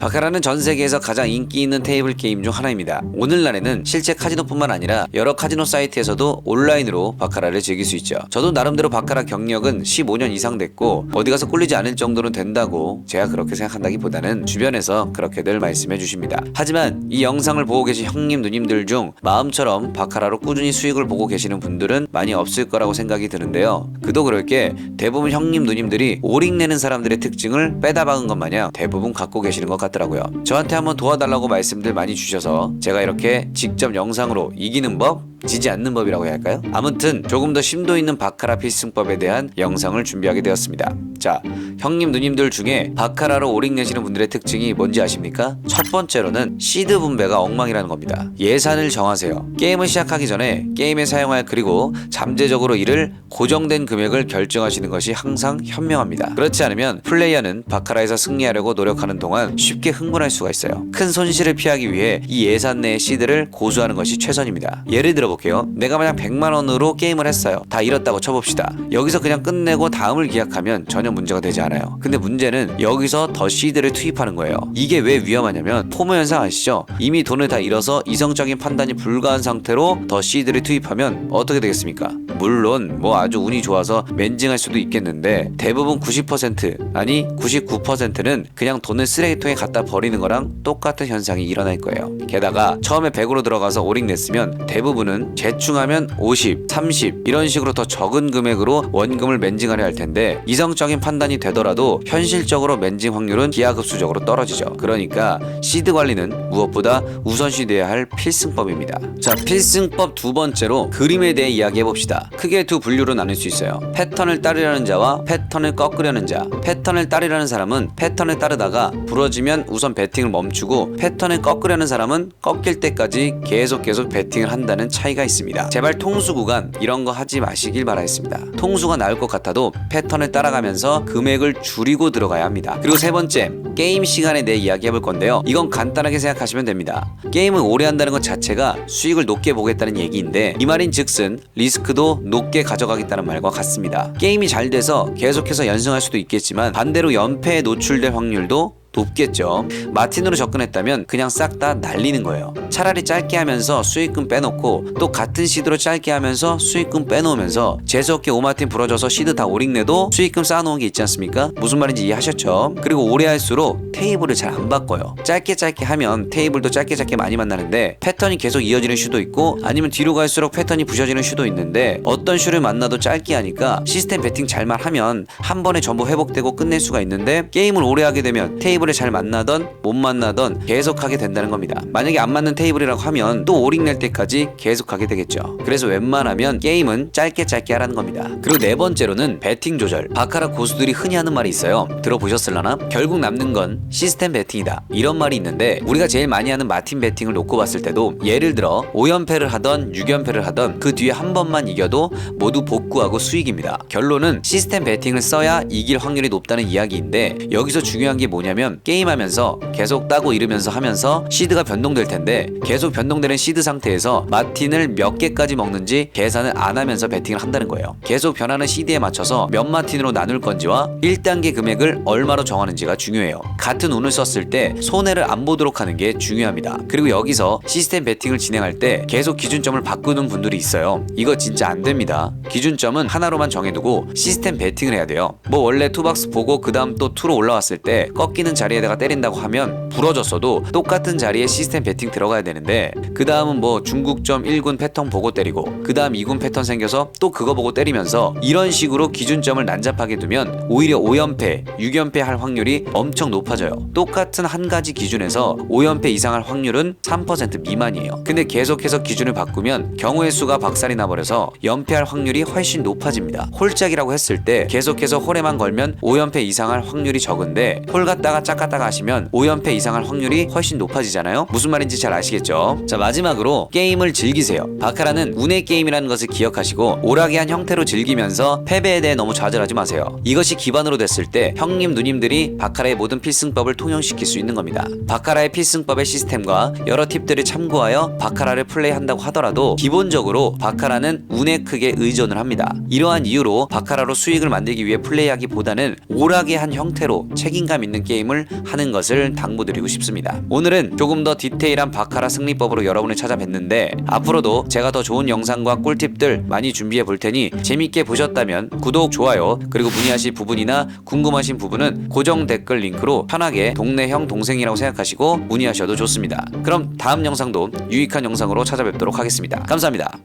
바카라는 전 세계에서 가장 인기 있는 테이블 게임 중 하나입니다. 오늘날에는 실제 카지노뿐만 아니라 여러 카지노 사이트에서도 온라인으로 바카라를 즐길 수 있죠. 저도 나름대로 바카라 경력은 15년 이상 됐고 어디 가서 꿀리지 않을 정도는 된다고 제가 그렇게 생각한다기보다는 주변에서 그렇게들 말씀해 주십니다. 하지만 이 영상을 보고 계신 형님 누님들 중 마음처럼 바카라로 꾸준히 수익을 보고 계시는 분들은 많이 없을 거라고 생각이 드는데요. 그도 그럴 게 대부분 형님 누님들이 오링 내는 사람들의 특징을 빼다 박은 것 마냥 대부분 갖고 계시는 것 같 더라고요. 저한테 한번 도와달라고 말씀들 많이 주셔서 제가 이렇게 직접 영상으로 이기는 법 지지 않는 법이라고 해야 할까요? 아무튼 조금 더 심도 있는 바카라 필승법에 대한 영상을 준비하게 되었습니다. 자, 형님 누님들 중에 바카라로 오링 내시는 분들의 특징이 뭔지 아십니까? 첫 번째로는 시드 분배가 엉망이라는 겁니다. 예산을 정하세요. 게임을 시작하기 전에 게임에 사용할 그리고 잠재적으로 이를 고정된 금액을 결정하시는 것이 항상 현명합니다. 그렇지 않으면 플레이어는 바카라에서 승리하려고 노력하는 동안 쉽게 흥분할 수가 있어요. 큰 손실을 피하기 위해 이 예산 내의 시드를 고수하는 것이 최선입니다. 예를 들어 볼게요. 내가 만약 100만 원으로 게임을 했어요. 다 잃었다고 쳐봅시다. 여기서 그냥 끝내고 다음을 기약하면 전혀 문제가 되지 않아요. 근데 문제는 여기서 더 시드를 투입하는 거예요. 이게 왜 위험하냐면 포모 현상 아시죠? 이미 돈을 다 잃어서 이성적인 판단이 불가한 상태로 더 시드를 투입하면 어떻게 되겠습니까? 물론 뭐 아주 운이 좋아서 맨징할 수도 있겠는데 대부분 90% 아니 99%는 그냥 돈을 쓰레기통에 갖다 버리는 거랑 똑같은 현상이 일어날 거예요. 게다가 처음에 100으로 들어가서 오링 냈으면 대부분은 재충하면 50, 30 이런 식으로 더 적은 금액으로 원금을 맨징하려 할 텐데 이성적인 판단이 되더라도 현실적으로 맨징 확률은 기하급수적으로 떨어지죠. 그러니까 시드 관리는 무엇보다 우선시돼야 할 필승법입니다. 자, 필승법 두 번째로 그림에 대해 이야기해 봅시다. 크게 두 분류로 나눌 수 있어요. 패턴을 따르려는 자와 패턴을 꺾으려는 자. 패턴을 따르려는 사람은 패턴을 따르다가 부러지면 우선 배팅을 멈추고 패턴을 꺾으려는 사람은 꺾일 때까지 계속 계속 배팅을 한다는 차이가 있습니다. 제발 통수 구간 이런 거 하지 마시길 바라겠습니다. 통수가 나을 것 같아도 패턴을 따라가면서 금액을 줄이고 들어가야 합니다. 그리고 세 번째, 게임 시간에 대해 이야기해 볼 건데요. 이건 간단하게 생각하시면 됩니다. 게임을 오래 한다는 것 자체가 수익을 높게 보겠다는 얘기인데 이 말인 즉슨 리스크도 높게 가져가겠다는 말과 같습니다. 게임이 잘 돼서 계속해서 연승할 수도 있겠지만 반대로 연패에 노출될 확률도 높겠죠. 마틴으로 접근했다면 그냥 싹 다 날리는 거예요. 차라리 짧게 하면서 수익금 빼놓고 또 같은 시드로 짧게 하면서 수익금 빼놓으면서 재수없게 오마틴 부러져서 시드 다 오링 내도 수익금 쌓아놓은 게 있지 않습니까? 무슨 말인지 이해하셨죠? 그리고 오래 할수록 테이블을 잘 안 바꿔요. 짧게 짧게 하면 테이블도 짧게 짧게 많이 만나는데 패턴이 계속 이어지는 슈도 있고 아니면 뒤로 갈수록 패턴이 부셔지는 슈도 있는데 어떤 슈를 만나도 짧게 하니까 시스템 배팅 잘만 하면 한 번에 전부 회복되고 끝낼 수가 있는데 게임을 오래 하게 되면 테이블 을잘 만나던 못 만나던 계속 하게 된다는 겁니다. 만약에 안 맞는 테이블이라고 하면 또 오링 낼 때까지 계속 하게 되겠죠. 그래서 웬만하면 게임은 짧게 짧게 하라는 겁니다. 그리고 네 번째로는 배팅 조절. 바카라 고수들이 흔히 하는 말이 있어요. 들어보셨을라나? 결국 남는 건 시스템 배팅이다. 이런 말이 있는데 우리가 제일 많이 하는 마틴 배팅을 놓고 봤을 때도 예를 들어 5연패를 하던 6연패를 하던 그 뒤에 한 번만 이겨도 모두 복구하고 수익입니다. 결론은 시스템 배팅을 써야 이길 확률이 높다는 이야기인데 여기서 중요한 게 뭐냐면 게임하면서 계속 따고 이르면서 하면서 시드가 변동될 텐데 계속 변동되는 시드 상태에서 마틴을 몇 개까지 먹는지 계산을 안 하면서 배팅을 한다는 거예요. 계속 변하는 시드에 맞춰서 몇 마틴으로 나눌 건지와 1단계 금액을 얼마로 정하는지가 중요해요. 같은 운을 썼을 때 손해를 안 보도록 하는 게 중요합니다. 그리고 여기서 시스템 배팅을 진행할 때 계속 기준점을 바꾸는 분들이 있어요. 이거 진짜 안 됩니다. 기준점은 하나로만 정해두고 시스템 배팅을 해야 돼요. 뭐 원래 투박스 보고 그 다음 또 투로 올라왔을 때 꺾이는 자리에다가 때린다고 하면 부러졌어도 똑같은 자리에 시스템 배팅 들어가야 되는데 그 다음은 뭐 중국점 1군 패턴 보고 때리고 그 다음 2군 패턴 생겨서 또 그거 보고 때리면서 이런 식으로 기준점을 난잡하게 두면 오히려 5연패, 6연패 할 확률이 엄청 높아져요. 똑같은 한 가지 기준에서 5연패 이상 할 확률은 3% 미만이에요. 근데 계속해서 기준을 바꾸면 경우의 수가 박살이 나버려서 연패할 확률이 훨씬 높아집니다. 홀짝이라고 했을 때 계속해서 홀에만 걸면 5연패 이상 할 확률이 적은데 홀 갔다가 짝 갔다가 하시면 5연패 이상 할 확률이 훨씬 높아지잖아요. 무슨 말인지 잘 아시겠죠? 자 마지막으로 게임을 즐기세요. 바카라는 운의 게임이라는 것을 기억하시고 오락의 한 형태로 즐기면서 패배에 대해 너무 좌절하지 마세요. 이것이 기반으로 됐을 때 형님 누님들이 바카라의 모든 필승법을 통용시킬 수 있는 겁니다. 바카라의 필승법의 시스템과 여러 팁들을 참고하여 바카라를 플레이한다고 하더라도 기본적으로 바카라는 운에 크게 의존을 합니다. 이러한 이유로 바카라로 수익을 만들기 위해 플레이하기보다는 오락의 한 형태로 책임감 있는 게임을 게임을 하는 것을 당부드리고 싶습니다. 오늘은 조금 더 디테일한 바카라 승리법으로 여러분을 찾아뵀는데 앞으로도 제가 더 좋은 영상과 꿀팁들 많이 준비해 볼 테니 재밌게 보셨다면 구독, 좋아요 그리고 문의하실 부분이나 궁금하신 부분은 고정 댓글 링크로 편하게 동네 형 동생이라고 생각하시고 문의하셔도 좋습니다. 그럼 다음 영상도 유익한 영상으로 찾아뵙도록 하겠습니다. 감사합니다.